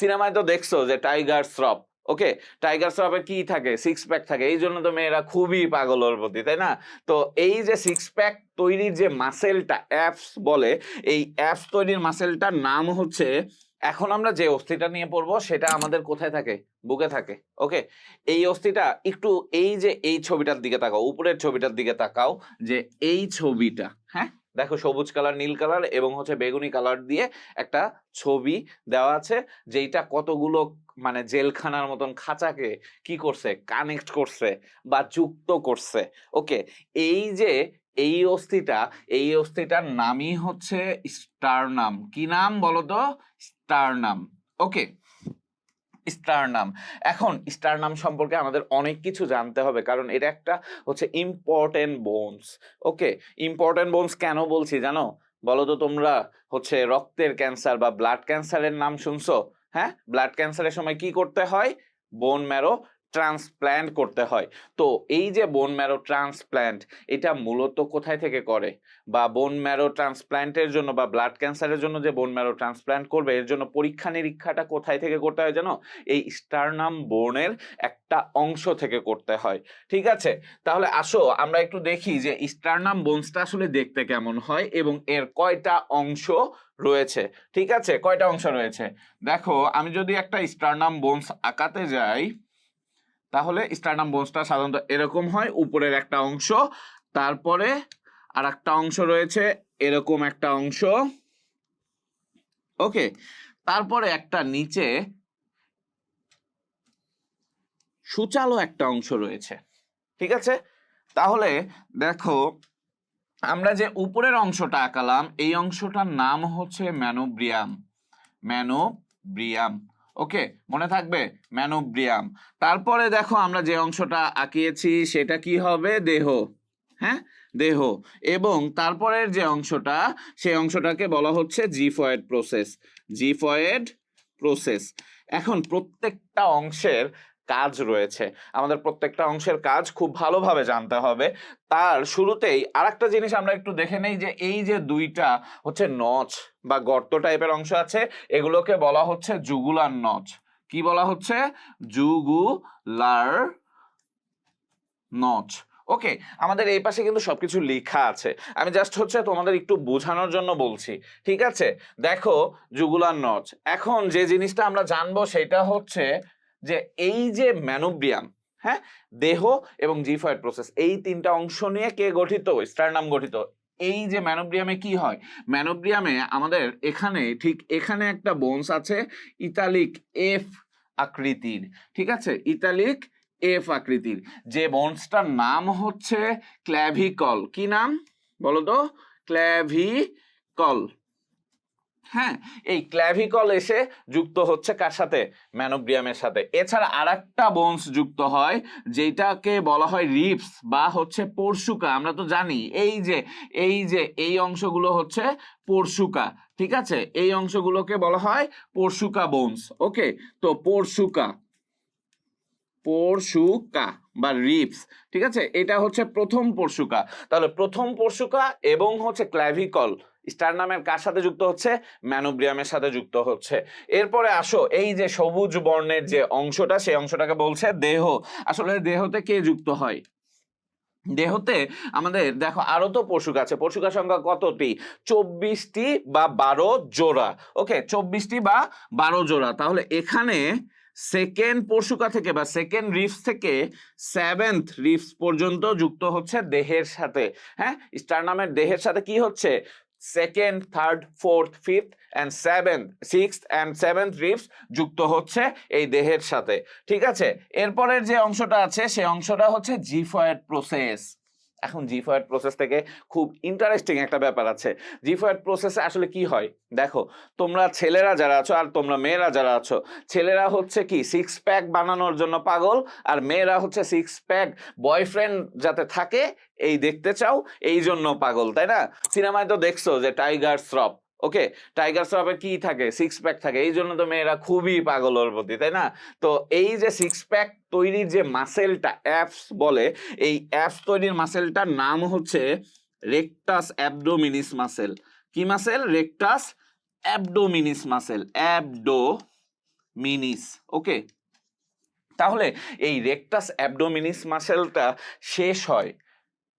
সিনেমায় তো দেখছ যে টাইগার শ্রফ, ওকে? টাইগার শ্রফের কি থাকে? সিক্স প্যাক থাকে। এই জন্য তো মেয়েরা খুবই পাগল ওর প্রতি, তাই না? তো এই যে সিক্স প্যাক তৈরির যে মাসেলটা অ্যাপস বলে, এই অ্যাপস তৈরির মাসেলটার নাম হচ্ছে, এখন আমরা যে অস্থিটা নিয়ে পড়ব সেটা আমাদের কোথায় থাকে? বুকে থাকে, ওকে? এই অস্থিটা একটু এই যে এই ছবিটার দিকে তাকাও, উপরের ছবিটার দিকে তাকাও, যে এই ছবিটা হ্যাঁ? দেখো সবুজ কালার, নীল কালার এবং হচ্ছে বেগুনি কালার দিয়ে একটা ছবি দেওয়া আছে, যেইটা কতগুলো মানে জেলখানার মতন খাঁচাকে কি করছে কানেক্ট করছে বা যুক্ত করছে। ওকে এই যে এই অস্থিটা, এই অস্থিটার নামই হচ্ছে স্টারনাম কি নাম বলো তো স্টারনাম ওকে স্টারনাম এখন স্টার নাম সম্পর্কে আমাদের অনেক কিছু জানতে হবে, কারণ এটা একটা হচ্ছে important bones okay important bones কেন বলছি জানো? বলো তো তোমরা হচ্ছে রক্তের ক্যান্সার বা ব্লাড ক্যান্সারের নাম শুনছো? হ্যাঁ? ব্লাড ক্যান্সারের সময় কি করতে হয়? বোন ম্যারো ট্রান্সপ্ল্যান্ট করতে হয়। তো এই যে বোন ম্যারো ট্রান্সপ্ল্যান্ট এটা মূলত কোথায় থেকে করে? বা বোন ম্যারো ট্রান্সপ্ল্যান্টের জন্য বা ব্লাড ক্যান্সারের জন্য যে বোন ম্যারো ট্রান্সপ্ল্যান্ট করবে, এর জন্য পরীক্ষা নিরীক্ষাটা কোথায় থেকে করতে হয় জানো? এই স্টারনাম বোনের একটা অংশ থেকে করতে হয়। ঠিক আছে? তাহলে আসো, আমরা একটু দেখি যে স্টারনাম বোনসটা আসলে দেখতে কেমন হয় এবং এর কয়টা অংশ রয়েছে? ঠিক আছে? কয়টা অংশ রয়েছে? দেখো, আমি যদি একটা স্টারনাম বোনস আঁকাতে যাই তাহলে স্টারনাম বোনসটা সাধারণত এরকম হয়, উপরের একটা অংশ, তারপরে আর একটা অংশ রয়েছে, এরকম একটা অংশ। ওকে, তারপরে একটা নিচে সুচালো একটা অংশ রয়েছে, ঠিক আছে? তাহলে দেখো, আমরা যে উপরের অংশটা আঁকালাম, এই অংশটার নাম হচ্ছে ম্যানোব্রিয়াম। ম্যানোব্রিয়াম। ওকে, মনে থাকবে? ম্যানোব্রিয়াম। তারপরে দেখো আমরা যে অংশটা আঁকিয়েছি, সেটা কি হবে? দেহ। হ্যাঁ? দেহ। এবং তারপরের যে অংশটা, সেই অংশটাকে বলা হচ্ছে জিফয়েড প্রসেস। Xiphoid process. এখন প্রত্যেকটা অংশের কাজ রয়েছে। আমাদের প্রত্যেকটা অংশের কাজ খুব ভালোভাবে জানতে হবে। তার শুরুতেই আরেকটা জিনিস আমরা একটু দেখে নেই যে, এই যে দুইটা হচ্ছে নচ বা গর্ত টাইপের অংশ আছে, এগুলোকে বলা হচ্ছে জুগুলার নচ। কি বলা হচ্ছে? Jugular notch. ওকে, আমাদের এই পাশে কিন্তু সবকিছু লেখা আছে। আমি জাস্ট হচ্ছে তোমাদের একটু বোঝানোর জন্য বলছি, ঠিক আছে? দেখো জুগুলার নচ। এখন যে জিনিসটা আমরা জানব সেটা হচ্ছে যে এই যে ম্যানোব্রিয়াম হ্যাঁ? দেহ এবং জিফয়েড প্রসেস এই তিনটা অংশ নিয়ে কে গঠিত? স্টারনাম গঠিত। এই যে ম্যানোব্রিয়ামে কি হয়? ম্যানোব্রিয়ামে আমাদের এখানে, ঠিক এখানে একটা বোনস আছে, ইতালিক এফ আকৃতির, ঠিক আছে? ইতালিক এফ আকৃতির। যে বোনসটার নাম হচ্ছে ক্ল্যাভিকল কি নাম? বলো তো? ক্ল্যাভিকল হ্যাঁ এই ক্ল্যাভিকল এসে যুক্ত হচ্ছে কার সাথে? ম্যানোব্রিয়ামের সাথে। এছাড়া আর একটা বোনস যুক্ত হয়, যেটাকে বলা হয় রিপস বা হচ্ছে পরশুকা। আমরা তো জানি, এই যে এই যে, এই অংশগুলো হচ্ছে পরশুকা, ঠিক আছে? এই অংশগুলোকে বলা হয় পরশুকা বোনস ওকে তো পরশুকা পরশুকা বা রিপস ঠিক আছে? এটা হচ্ছে প্রথম পরশুকা। তাহলে প্রথম পরশুকা এবং হচ্ছে ক্ল্যাভিকল, স্টার নামের কার সাথে যুক্ত হচ্ছে? ম্যানোব্রিয়ামের সাথে যুক্ত হচ্ছে। এরপরে আসো, এই যে সবুজ বর্ণের যে অংশটা, সেই অংশটাকে বলছে দেহ। আসলে দেহতে কে যুক্ত হয়? দেহতে আমাদের, দেখো, আরও তো পশুক আছে। পশুকার সংখ্যা কতটি? চব্বিশটি বা বারো জোড়া। ওকে, চব্বিশটি বা বারো জোড়া। তাহলে এখানে সেকেন্ড পরশুকা থেকে বা সেকেন্ড রিফস থেকে সেভেন্থ রিফস পর্যন্ত যুক্ত হচ্ছে দেহের সাথে হ্যাঁ? স্টার নামের দেহের সাথে কি হচ্ছে? Second third fourth fifth and seventh six and seventh ribs যুক্ত হচ্ছে এই দেহের সাথে, ঠিক আছে? এরপরের যে অংশটা আছে সেই অংশটা হচ্ছে জিফয়েড প্রসেস এখন জি ফয়েড প্রসেস থেকে খুব ইন্টারেস্টিং একটা ব্যাপার আছে। জি জিফয়েড প্রসেসে আসলে কি হয়? দেখো, তোমরা ছেলেরা যারা আছো আর তোমরা মেয়েরা যারা আছো, ছেলেরা হচ্ছে কি সিক্স প্যাক বানানোর জন্য পাগল আর মেয়েরা হচ্ছে সিক্স প্যাক বয়ফ্রেন্ড যাতে থাকে, এই দেখতে চাও, এই জন্য পাগল, তাই না? সিনেমায় তো দেখছ যে টাইগার শ্রফ ওকে, টাইগার শ্রফের কি থাকে? সিক্স প্যাক থাকে। এই জন্য তো মেয়েরা খুবই পাগল ওর প্রতি, তাই না? তো এই যে সিক্স প্যাক তৈরির যে মাসেলটা অ্যাপস বলে, এই অ্যাপস তৈরির মাসেলটার নাম হচ্ছে রেকটাস অ্যাবডোমিনিস মাসেল কি muscle rectus abdominis muscle abdominis okay তাহলে এই রেকটাস অ্যাবডোমিনিস মাসেলটা শেষ হয়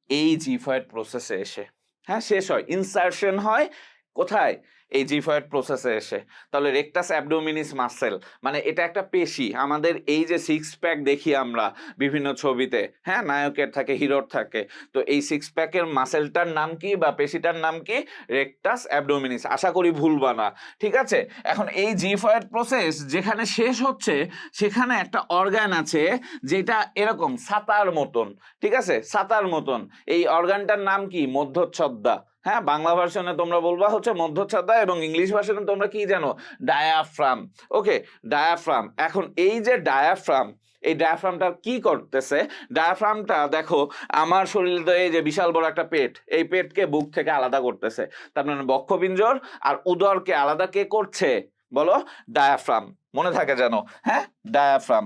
এই জিফয়েড প্রসেসে এসে। হ্যাঁ শেষ হয়। ইনসার্শন হয় কোথায়? এই জিফয়েড প্রসেসে এসে। তাহলে রেকটাস অ্যাবডোমিনিস মাসেল মানে এটা একটা পেশি। আমাদের এই যে সিক্স প্যাক দেখি আমরা বিভিন্ন ছবিতে হ্যাঁ নায়কের থাকে, হিরোর থাকে, তো এই সিক্স প্যাকের মাসেলটার নাম কি বা পেশিটার নাম কি? রেকটাস অ্যাবডোমিনিস আশা করি ভুলবা না, ঠিক আছে? এখন এই জিফয়েড প্রসেস যেখানে শেষ হচ্ছে, সেখানে একটা অর্গান আছে যেটা এরকম, সাতার মতন, ঠিক আছে? সাতার মতন। এই অর্গানটার নাম কি? মধ্যচ্ছদ্দা। হ্যাঁ বাংলা ভার্সনে তোমরা বলবা হচ্ছে মধ্যচ্ছদা এবং ইংলিশ ভার্সনে তোমরা কি জানো? ডায়াফ্রাম ওকে ডায়াফ্রাম এখন এই যে ডায়াফ্রাম এই ডায়াফ্রামটা কি করতেছে? ডায়াফ্রামটা দেখো, আমার শরীরে তো এই যে বিশাল বড় একটা পেট, এই পেটকে বুক থেকে আলাদা করতেছে। তার মানে বক্ষপিঞ্জর আর উদরকে আলাদা কে করছে? বলো ডায়াফ্রাম মনে থাকে যেন হ্যাঁ? ডায়াফ্রাম